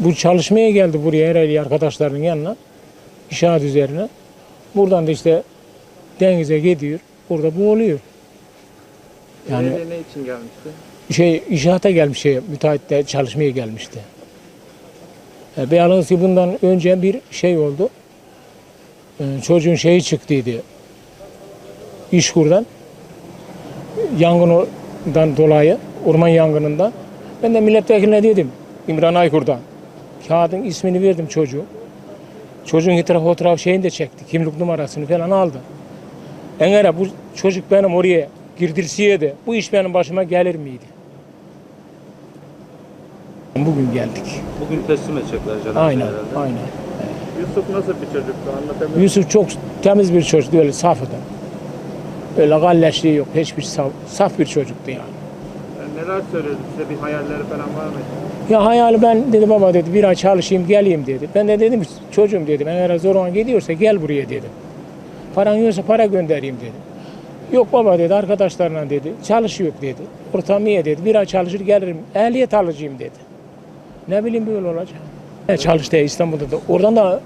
Bu çalışmaya geldi buraya herhalde arkadaşlarının yanına. İnşaat üzerine. Buradan da işte denize gidiyor. Burada bu oluyor. Yani Belediye ne için gelmişti? şey inşaata gelmiş şey müteahhitte çalışmaya gelmişti. E, Beyalınız ki bundan önce bir şey oldu. E, çocuğun şeyi çıktıydı. İşkur'dan. Yangından dolayı, orman yangınından. Ben de milletvekiline dedim, İmran Aykur'dan. Kağıdın ismini verdim çocuğu. Çocuğun itiraf fotoğraf şeyini de çekti. Kimlik numarasını falan aldı. Eğer bu çocuk benim oraya girdirseydi bu iş benim başıma gelir miydi? Bugün geldik. Bugün teslim edecekler cenazeye Aynen, herhalde. aynen. Yusuf nasıl bir çocuktu anlatabilir Yusuf çok temiz bir çocuktu öyle safıdı. Öyle galleşliği yok. Hiçbir saf, saf bir çocuktu yani. Neler söyledi size bir hayalleri falan var mıydı? Ya hayali ben dedi baba dedi bir ay çalışayım geleyim dedi. Ben de dedim çocuğum dedim eğer zoruna gidiyorsa gel buraya dedim. Paran yoksa para göndereyim dedim. Yok baba dedi arkadaşlarla dedi çalış yok dedi. Ortam iyi dedi bir ay çalışır gelirim ehliyet alacağım dedi. Ne bileyim böyle olacak. E, çalıştı İstanbul'da da oradan da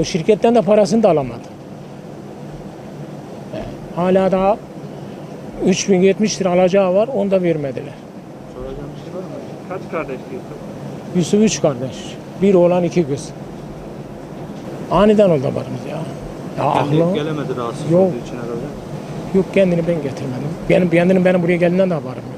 o şirketten de parasını da alamadı. Hala daha 3070 lira alacağı var onu da vermediler. Soracağım bir şey var mı? Kaç kardeşti Yusuf? Yusuf üç kardeş. Bir oğlan iki kız. Aniden oldu varımız ya. Ya Kendi gelemedi rahatsız Yok. olduğu için herhalde. yok kendini ben getirmedim. Benim kendinin benim buraya geldiğinden de haberim yok.